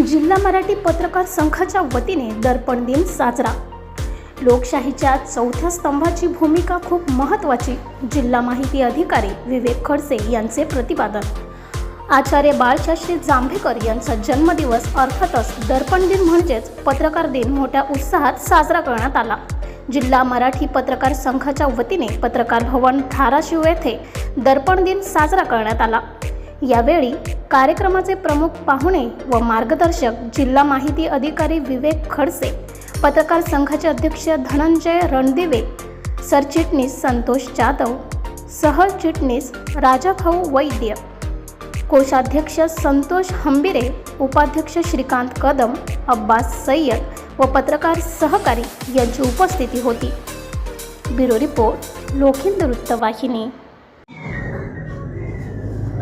जिल्हा मराठी पत्रकार संघाच्या वतीने दर्पण दिन साजरा. लोकशाहीच्या चौथ्या स्तंभाची भूमिका खूप महत्त्वाची जिल्हा माहिती अधिकारी विवेक खडसे यांचे प्रतिपादन. आचार्य बाळशास्त्री जांभेकर यांचा जन्मदिवस अर्थातच दर्पण दिन म्हणजेच पत्रकार दिन मोठ्या उत्साहात साजरा करण्यात आला. जिल्हा मराठी पत्रकार संघाच्या वतीने पत्रकार भवन धाराशिव येथे दर्पण दिन साजरा करण्यात आला. यावेळी कार्यक्रमाचे प्रमुख पाहुणे व मार्गदर्शक जिल्हा माहिती अधिकारी विवेक खडसे पत्रकार संघाचे अध्यक्ष धनंजय रणदिवे सरचिटणीस संतोष जाधव सहचिटणीस राजाभाऊ वैद्य कोषाध्यक्ष संतोष हंबिरे उपाध्यक्ष श्रीकांत कदम अब्बास सय्यद व पत्रकार सहकारी यांची उपस्थिती होती. ब्युरो रिपोर्ट लोखिंद वृत्तवाहिनी.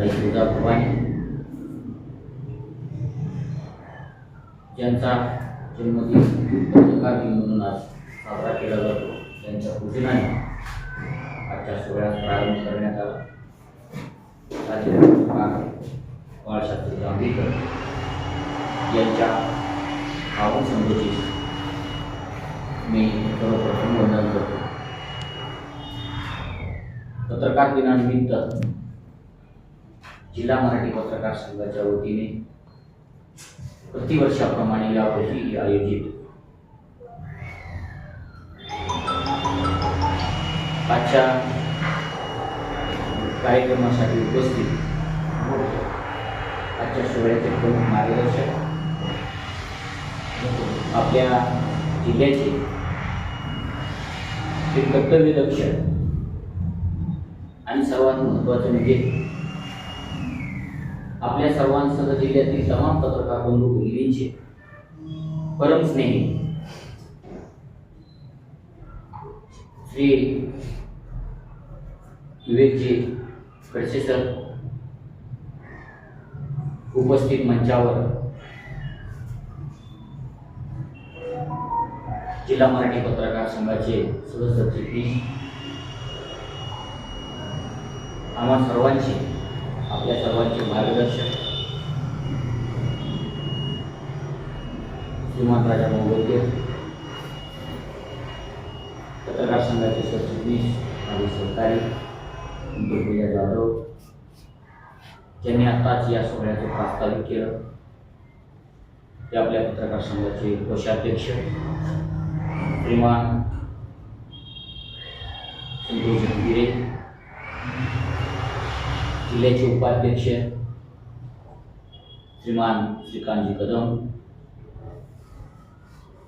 आई ज्यांचा जन्मदिन पत्रकार दिन म्हणून आज साजरा केला जातो त्यांच्या पूजनाने आजच्या सोहळ्यास प्रारंभ करण्यात आला. राज्य पत्रकार बाळशास्त्री जांभेकर यांच्या पावन संघाची मी सर्वप्रथम वंदन करतो. पत्रकार दिनानिमित्त जिल्हा मराठी पत्रकार संघाच्या वतीने प्रतिवर्षाप्रमाणे यावर्षी आयोजित आजच्या कार्यक्रमासाठी उपस्थित आजच्या सोहळ्याचे प्रमुख मार्गदर्शक आपल्या जिल्ह्याचे ते कर्तव्यदक्ष आणि सर्वात महत्त्वाचं म्हणजे आपल्या सर्वांसह जिल्ह्यातील तमाम पत्रकार बंधू भगिनींचे परम स्नेही श्री विवेकजी खडसे सर उपस्थित मंचावर जिल्हा मराठी पत्रकार संघाचे सदस्य आम्हा सर्वांचे आपल्या सर्वांचे मार्गदर्शक श्रीमान राजा वैद्य पत्रकार संघाचे सरचिटणीस आणि सरकारी दुर्गुजा जाधव. ज्यांनी आत्ताच या सोहळ्याचं प्रास्ताविक केलं. ते आपल्या पत्रकार संघाचे कोषाध्यक्ष. श्रीमान संतोष गिरे जिल्ह्याचे उपाध्यक्ष श्रीमान श्रीकांतजी कदम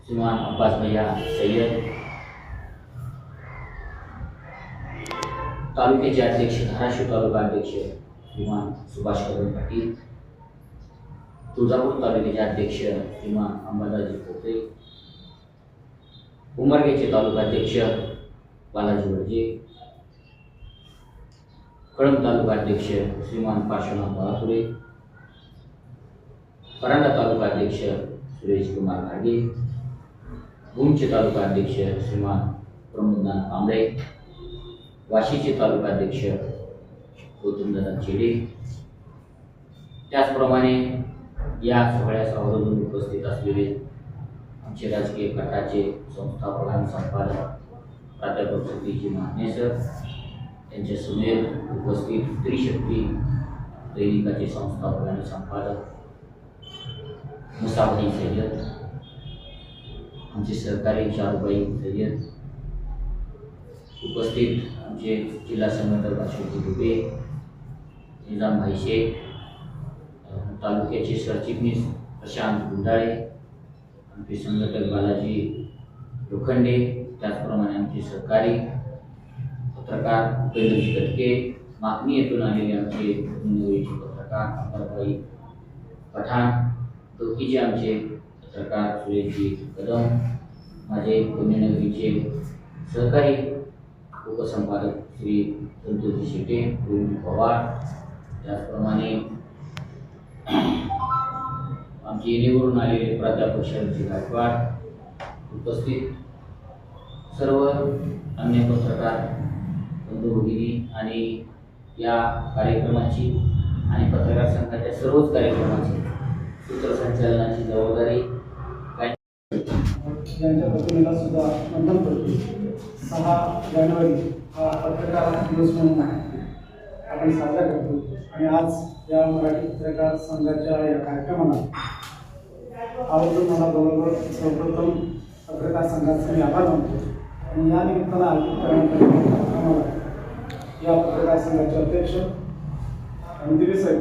श्रीमान अब्बास भैया सय्यद तालुक्याचे अध्यक्ष धाराशिव तालुका अध्यक्ष श्रीमान सुभाष कदम पाटील तुळजापूर तालुक्याचे अध्यक्ष श्रीमान अंबादाजी पोपरे तालुका तालुकाध्यक्ष बालाजी वडजे कळंब तालुका अध्यक्ष श्रीमान पार्श्वनाथ बाळापुरे परांडा तालुका अध्यक्ष सुरेश कुमार घागे भूमचे तालुका अध्यक्ष श्रीमान प्रमोदनाथ कांबळे वाशीचे तालुका अध्यक्ष गौतमदादा चेडे. त्याचप्रमाणे या सोहळ्यास आवर्जून उपस्थित असलेले आमचे राजकीय गटाचे संस्थापक संपादक प्राध्यापक सतीजी महाने सर त्यांच्या सुमेर उपस्थित त्रिशक्ती दैनिकाचे संस्थापक आणि संपादक मुसाफरी सय्यद आमचे सहकारी चारुबाई सय्यद उपस्थित आमचे जिल्हा संघटक अशोक दुबे निजामभाई शेख तालुक्याचे सरचिटणीस प्रशांत गुंडाळे आमचे संघटक बालाजी लोखंडे त्याचप्रमाणे आमचे सहकारी पत्रकार उपेंद्रजी कटके मागणी येथून आलेले आमचे मुंबईचे पत्रकार अमरभाई पठाण दोघीचे आमचे पत्रकार सुरेशजी कदम माझे पुण्यनगरीचे सहकारी उपसंपादक श्री संतोषजी शेटे गोविंद पवार. त्याचप्रमाणे आमचे येणेवरून आलेले प्राध्यापक शरदजी गायकवाड. उपस्थित सर्व अन्य पत्रकार भगिनी आणि या कार्यक्रमाची आणि पत्रकार संघाच्या सर्वच कार्यक्रमाची सूत्रसंचालनाची जबाबदारी काय यांच्या प्रतिमेला सुद्धा वंदन करतो. सहा जानेवारी हा पत्रकार दिवस म्हणून आपण साजरा करतो. आणि आज या मराठी पत्रकार संघाच्या या कार्यक्रमाला आवर्जून मला बरोबर सर्वप्रथम पत्रकार संघाचे मी आभार मानतो. आणि या निमित्तानं आयोजित करण्यात या पत्रकार संघाचे अध्यक्ष रणदिवे साहेब.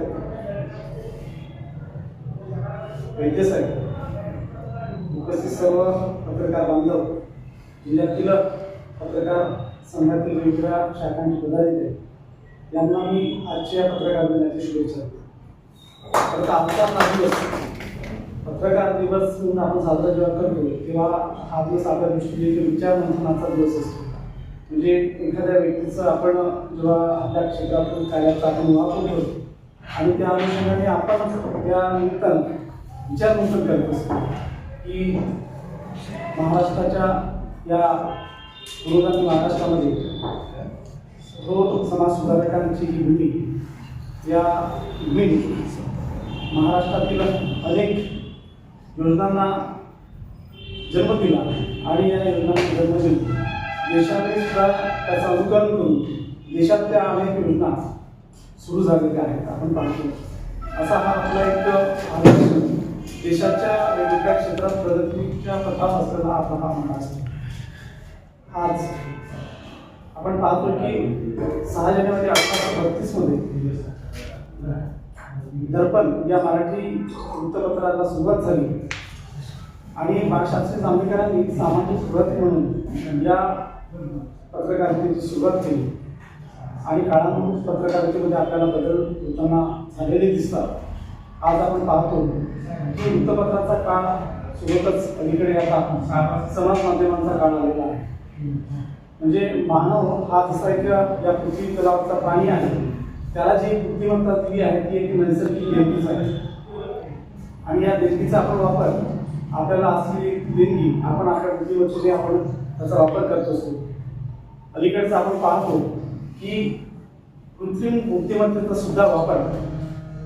वैद्य साहेब. उपस्थित सर्व पत्रकार बांधव जिल्ह्यातील पत्रकार संघातील वेगवेगळ्या शाखांचे पदाधिकारी यांना मी आजच्या पत्रकार दिनाची शुभेच्छा देतो. तर आजचा हा दिवस पत्रकार दिवस म्हणून आपण साजरा जेव्हा करतो तेव्हा हा दिवस आपल्या दृष्टीने विचार मंथनाचा दिवस असतो. म्हणजे एखाद्या व्यक्तीचं आपण जेव्हा आपल्या क्षेत्रातून कार्याचा आपण वापर करतो आणि त्या अनुषंगाने आपण त्या निमित्तानं विचार मंथन करत असतो की महाराष्ट्राच्या या पुरोगामी महाराष्ट्रामध्ये थोर समाज सुधारकांची ही भूमी या भूमीने महाराष्ट्रातील अनेक योजनांना जन्म दिला आणि या योजनांना जन्म दिला. देशाने सुद्धा त्याचं अनुकरण करून देशातल्या अनेक योजना सुरू झालेल्या आहेत आपण पाहतो. असा हा आपला एक आदर्श. देशाच्या वेगवेगळ्या क्षेत्रात प्रगतीच्या पथावर असलेला आपला हा महाराष्ट्र आज आपण पाहतो की सहा जानेवारी अठराशे बत्तीसमध्ये दर्पण या मराठी वृत्तपत्राला सुरुवात झाली. आणि बाळशास्त्री जांभेकरांनी सामाजिक सुरुवात म्हणून या पत्रकारितेची सुरुवात केली. आणि काळानुरूप पत्रकारितेमध्ये आपल्याला बदल होताना झालेले दिसतात. आज आपण पाहतो की वृत्तपत्राचा काळ सोबतच अलीकडे आता समाज माध्यमांचा काळ आलेला आहे. म्हणजे मानव हा जसा एक या पृथ्वी तलावाचा प्राणी आहे. त्याला जी बुद्धिमत्ता दिली आहे ती एक नैसर्गिक देणगीच आहे. आणि या देणगीचा आपण वापर आपल्याला असली देणगी आपण आपल्या बुद्धिमत्तेने आपण त्याचा वापर करत असतो. अलीकडचं आपण पाहतो की कृत्रिम बुद्धिमत्तेचा सुद्धा वापर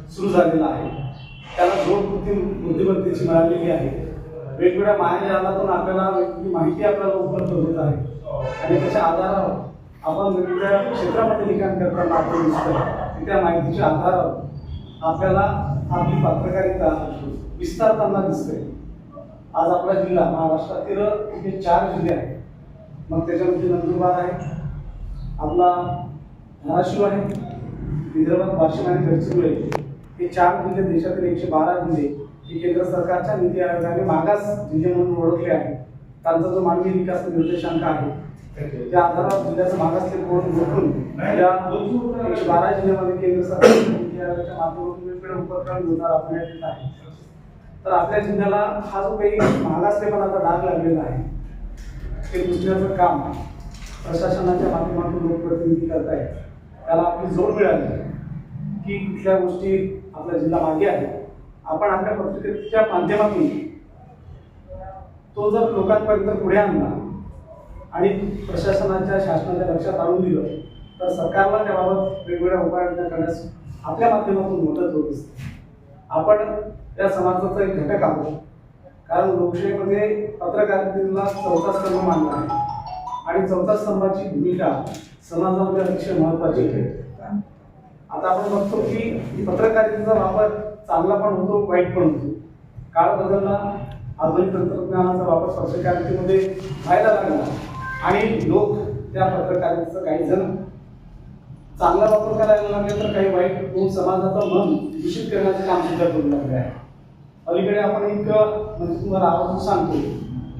सुरू झालेला आहे. त्याला जोड कृत्रिम बुद्धिमत्तेची मिळालेली आहे. वेगवेगळ्या मायाजालातून आपल्याला वेगवेगळी माहिती आपल्याला उपलब्ध होत आहे. आणि त्याच्या आधारावर आपण वेगवेगळ्या क्षेत्रामध्ये लिखाण करताना आपण दिसतो की त्या माहितीच्या आधारावर आपल्याला आपली पत्रकारिता विस्तारताना दिसते आज आपला जिल्हा महाराष्ट्रातील हे चार जिल्हे आहेत. मग त्याच्यामध्ये नंदुरबार आहे. आपला धाराशिव आहे. विदर्भात वाशिम आणि गडचिरोली आहे. हे चार जिल्हे देशातील एकशे बारा जिल्हे हे केंद्र सरकारच्या नीती आयोगाने मागास जिल्हे म्हणून ओळखले आहे त्यांचा जो मानवी विकास निर्देशांक आहे त्या आधारावर जिल्ह्याचं मागासले कोण ओळखून या एकशे बारा जिल्ह्यामध्ये केंद्र सरकारच्या नीती आयोगाच्या माध्यमातून वेगवेगळे उपक्रम योजना राबवण्यात येत आहे तर आपल्या जिल्ह्याला हा जो काही मागासलेपणाचा डाग लागलेला आहे ते दुसऱ्याचं काम प्रशासनाच्या माध्यमातून लोकप्रतिनिधी आहेत त्याला आपली जोड मिळाली की कुठल्या गोष्टी आपला जिल्हा मागे आहे. आपण आपल्या पत्रिकेच्या माध्यमातून तो जर लोकांपर्यंत पुढे आणला आणि प्रशासनाच्या शासनाच्या लक्षात आणून दिलं तर सरकारला त्याबाबत वेगवेगळ्या उपाययोजना करण्यास आपल्या माध्यमातून मदत होत असते. आपण त्या समाजाचा एक घटक आहोत. कारण लोकशाहीमध्ये पत्रकारितेला चौथा स्तंभ मानला आहे. आणि चौथा स्तंभाची भूमिका समाजामध्ये अतिशय महत्वाची आहे. आता आपण बघतो की पत्रकारितेचा वापर चांगला पण होतो वाईट पण होतो. काळ बदलला आधुनिक तंत्रज्ञानाचा वापर पत्रकारितेमध्ये व्हायला लागला. आणि लोक त्या पत्रकारितेचा काही जण चांगला वापर करायला लागले तर काही वाईट होऊन समाजाचं मन दूषित करण्याचे काम सुद्धा करू लागले आहे. अलीकडे आपण एक म्हणजे तुम्हाला आवर्जून सांगतो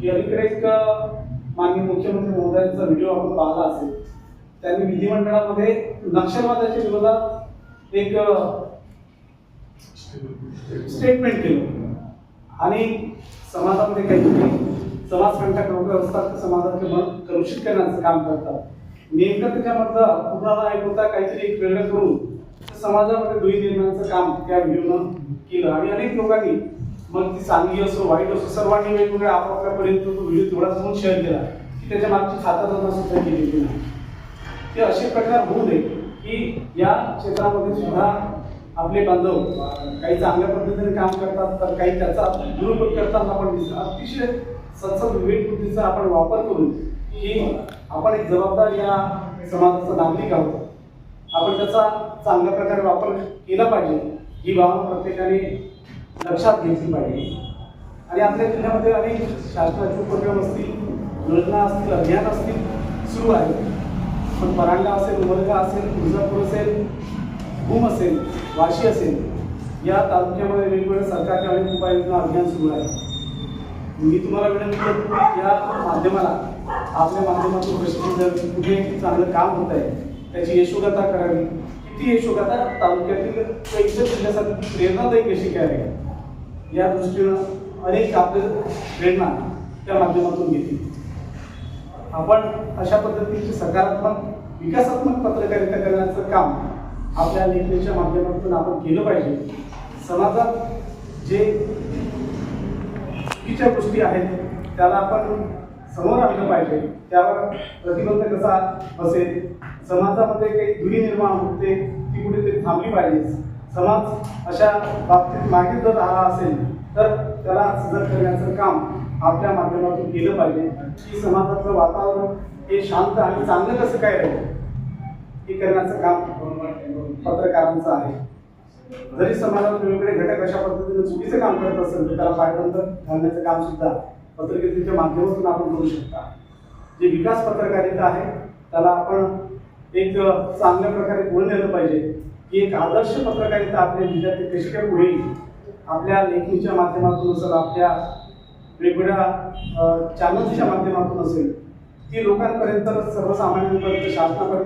की अलीकडे एक माननीय मुख्यमंत्री महोदयांचा व्हिडिओ आपण पाहिला असेल. त्यांनी विधिमंडळामध्ये नक्षलवादाच्या विरोधात एक स्टेटमेंट केलं. आणि समाजामध्ये काहीतरी समाजकंटक लोक असतात ते समाजाचे मन कलुषित करण्याचं काम करतात. नेमकं त्याच्यामधला कुणाला एक होता काहीतरी एक वेगळं करून समाजामध्ये दुई निर्माणाचं काम त्या व्हिडिओनं केलं. आणि अनेक लोकांनी मग ती चांगली असो वाईट असो सर्वांनी वेगवेगळ्या आपापल्यापर्यंत तो व्हिडिओ तेवढाच म्हणून शेअर केला की त्याच्या मागची खाताना सुद्धा केलेली नाही. ते असे प्रकार होऊ नये की या क्षेत्रामध्ये सुद्धा आपले बांधव काही चांगल्या पद्धतीने काम करतात तर काही त्याचा दुरुपयोग करताना आपण दिसतो अतिशय सत्सद विवेक बुद्धीचा आपण वापर करून की आपण एक जबाबदार या समाजाचा नागरिक आहोत. आपण त्याचा चांगल्या प्रकारे वापर केला पाहिजे. ही भावना प्रत्येकाने लक्षात घेतली पाहिजे. आणि आपल्या जिल्ह्यामध्ये अनेक शासनाचे उपक्रम असतील योजना असतील अभियान असतील सुरू आहेत. पण परांडा असेल उमरगा असेल तुळजापूर असेल भूम असेल वाशी असेल या तालुक्यामध्ये वेगवेगळ्या सरकारच्या अनेक उपाययोजना अभियान सुरू आहे मी तुम्हाला विनंती करतो की या माध्यमाला आपल्या माध्यमातून कशी जर कुठे चांगलं काम होत आहे त्याची यशोगाथा करावी. किती यशोगाथा? तालुक्यातील इतर जिल्ह्यासाठी प्रेरणादायी कशी करावी या दृष्टीनं अनेक आपले प्रेरणा त्या माध्यमातून घेतील. आपण अशा पद्धतीची सकारात्मक विकासात्मक पत्रकारिता करण्याचं काम आपल्या लेखणीच्या माध्यमातून आपण केलं पाहिजे. समाजात जे चुकीच्या गोष्टी आहेत त्याला आपण समोर आणलं पाहिजे. त्यावर प्रतिबंध कसा असेल समाजामध्ये काही धुरी निर्माण होते ती कुठेतरी थांबली पाहिजे. समाज अशा बाबतीत मागे जर आला असेल तर त्याला सजग करण्याचं काम आपल्या माध्यमातून केलं पाहिजे. की समाजाचं वातावरण हे शांत आणि चांगलं कसं काय राहील हे करण्याचं काम पत्रकारांचं आहे. जरी समाजात वेगवेगळे घटक अशा पद्धतीने चुकीचं काम करत असेल तर त्याला पायबंद घालण्याचं काम सुद्धा पत्रकारितेच्या माध्यमातून आपण करू शकता. जे विकास पत्रकारिता आहे त्याला आपण एक चांगल्या प्रकारे पुढे नेलं पाहिजे. की एक आदर्श पत्रकारिता आपल्या जिल्ह्यात कशी होईल आपल्या लेखणीच्या माध्यमातून असेल आपल्या वेगवेगळ्या चॅनल्सच्या माध्यमातून असेल ती लोकांपर्यंत सर्वसामान्यांपर्यंत शासनापर्यंत